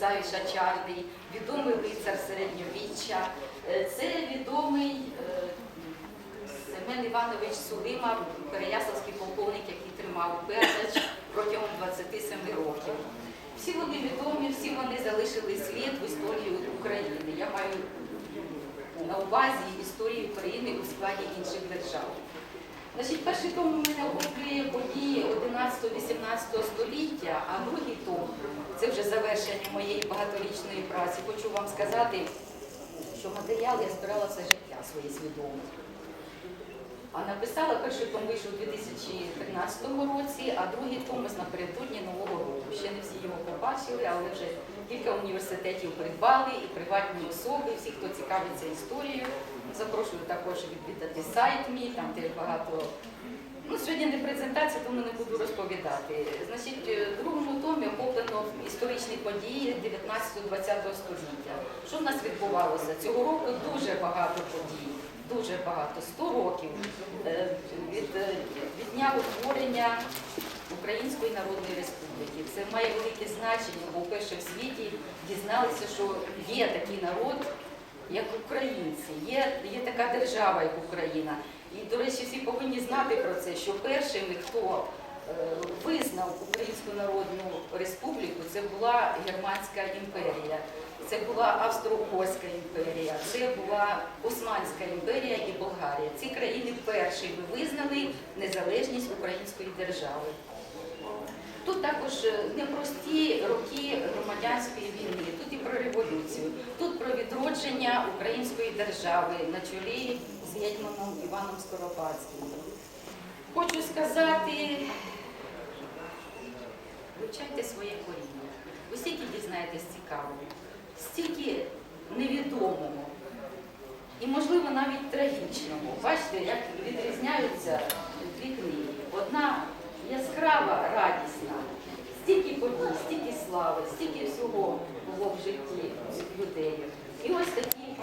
Завіша Чарний, відомий лицар середньовіччя. Е, Це відомий е, Семен Іванович Сулима, переяславський полковник, який тримав Бердач протягом 27 років. Всі вони відомі, всі вони залишили слід в історії України. Я маю на увазі історії України у складі інших держав. Значить, перший том у мене охоплює події 11-18 століття, а другий том це вже завершення моєї багаторічної праці. Хочу вам сказати, що матеріал я збирала все життя своє свідомо. А написала перший том вийшов у 2013 році, а другий том напередодні Нового року. Ще не всі його побачили, але вже кілька університетів придбали і приватні особи, всі, хто цікавиться історією. Запрошую також відвідати сайт мій, там теж багато. Ну, сьогодні не презентація, тому не буду розповідати. Значить, в другому охоплено історичні події 19-20 століття. Що в нас відбувалося? Цього року дуже багато подій. Дуже багато, 100 років е, від, е, від дня утворення Української Народної Республіки. Це має велике значення, бо вперше в світі дізналися, що є такий народ, як українці, є, є така держава, як Україна. І, до речі, всі повинні знати про це, що першими, хто е, визнав Українську Народну Республіку, це була Германська імперія. Це була Австро-Угорська імперія, це була Османська імперія і Болгарія. Ці країни першими визнали незалежність української держави. Тут також е, непрості роки громадянської війни, тут і про революцію, тут про відродження української держави на чолі з гетьманом Іваном Скоропадським. Хочу сказати, вивчайте своє коріння. Ви стільки дізнаєтесь цікавого, стільки невідомого і, можливо, навіть трагічного. Бачите, як відрізняються дві книги. Одна яскрава, радісна, стільки подій, стільки слави, стільки всього було в житті людей. І ось такі.